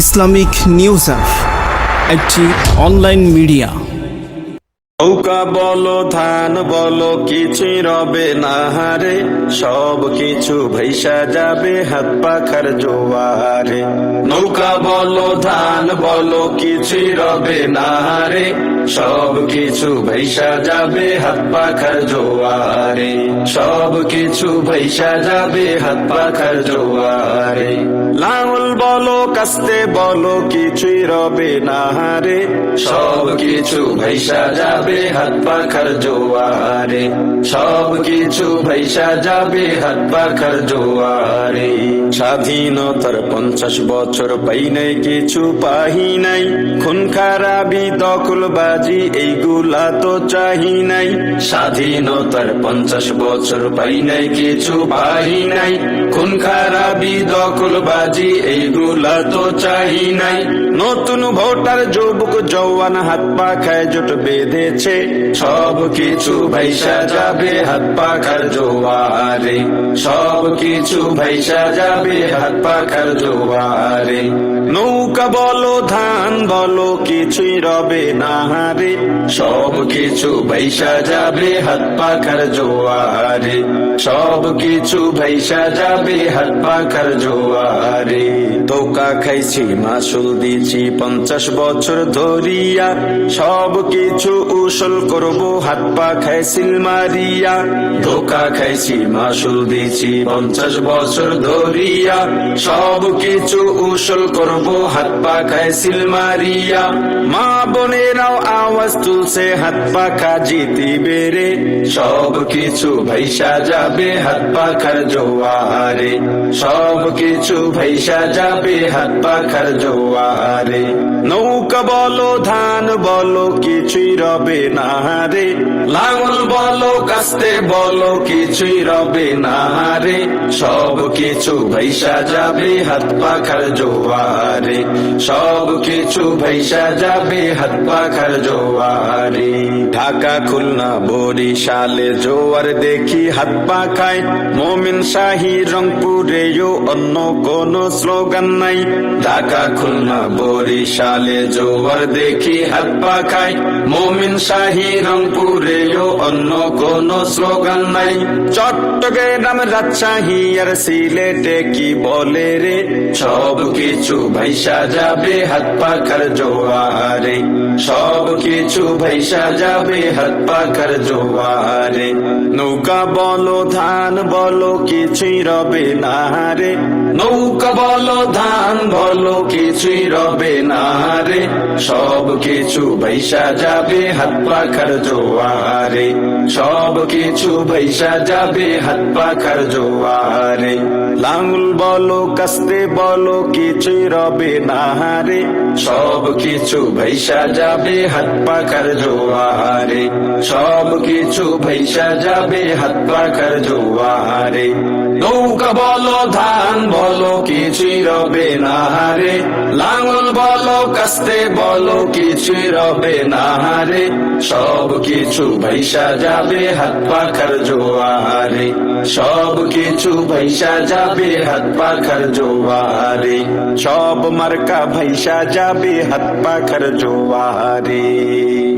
Islamic news app একটি online media. নৌকা বলো, ধান বলো কিছুই রবে না হারে, সব কিছু ভৈসা যাবে হাত পাখার জোয়ারে। নৌকা বলো, ধান বলো কিছুই রবে না হারে, সব কিছু ভৈসা যাবে হাত পাখার জোয়ারে। সব কিছু ভৈসা যাবে হাত পাখার জোয়ারে। লাঙল বলো, কাস্তে বলো, কিছুই রবে না হারে, সব কিছু ভৈসা যাবে হাত পাখার জোয়ারে, সব কিছু ভাইসা যাবে হাত পাখার জোয়ারে। স্বাধীনতার পঞ্চাশ বছর পাই নাই, কিছু পাহি নাই। খুন খারাপি, দখলবাজি, এইগুলা তো চাহি নাই। স্বাধীনতার পঞ্চাশ বছর পাই নাই, কিছু পাহি নাই। খুন খারাপি, দখলবাজি, এইগুলা তো চাহি নাই। নতুন ভোটার, যুবক, জওয়ান, হাত পা খায় জোট বেঁধেছে সব কিছু ভাইসা যাবে হাত পাখার জোয়ারে। সব কিছু ভাইসা যাবে হাত পাখার জোয়ারে। নৌকা বলো, ধান বলো, কিছুই রবে না হারে সব কিছু ভাইসা যাবে হাত পাখার জোয়ারে। সব কিছু ভাইসা যাবে হাত পাখার জোয়ারে। ধোকা খাইছি, মাসুল দিছি পঞ্চাশ বছর ধরিয়া। সব কিছু উসল করব, হাত পা খাইছিল মারিয়া। ধোকা খাইছি, মাসুল দিছি পঞ্চাশ বছর ধরিয়া। সব কিছু উসল করব, হাত পা খাইছিল মারিয়া। মা বোনেরাও আওয়াজ তুলছে, হাত পা জিতি বেড়ে সব কিছু ভাইসা যাবে, হাত পাখার জোয়ারে। সব কিছু ভাইসা যাবে। হাত পাখার জোয়ারে। নৌকা বলো, ধান বলো, কিছুই রবে না রে। লাঙল বলো, কাস্তে বলো, কিছুই রবে না রে। সব কিছু ভাইসা যাবে হাত পাখার জোয়ারে। সব কিছু ভাইসা যাবে হাত পাখার জোয়ারে। ঢাকা, খুলনা, বরিশালে জোয়ার দেখি হাত পাখায়। মোমিন শাহী রংপুরেও অন্য কোন স্লোগান নাই। ঢাকা, খুলনা, বরিশালে জোয়ার দেখি হাত পাখায় মোমিন শাহী রংপুরেও অন্য কোন স্লোগান নাই। চট্টগ্রাম রাজশাহী আর সিলেটে কি বলে রে? সব কিছু ভাইসা যাবে হাত পাখার জোয়ারে। সব কিছু ভাইসা যাবে হাত পাখার জোয়ারে। নৌকা বলো, ধান বলো, কিছুই রবে না রে। নৌকা বলো ধান বলো কিছুই রবে না। সব কিছু ভাইসা যাবে, হাত পাখার জোয়ারে। সব কিছু ভাইসা যাবে, হাত পাখার জোয়ারে। লাঙুল বলো, কাস্তে বলো, কিছুই রবে না রে সব কিছু ভাইসা যাবে, হাত পাখার জোয়ারে। সব কিছু ভাইসা যাবে, হাত পাখার জোয়ারে। নৌকা বলো, ধান বলো, কিছুই রবে না রে লাঙল বলো কাস্তে, বলো কিছুই রবে না হারে। সব কিছু ভাইসা যাবে, হাত পাখার জোয়ারে। সব কিছু ভাইসা যাবে, হাত পাখার জোয়ারে। সব মার্কা ভাইসা যাবে, হাত পাখার জোয়ারে।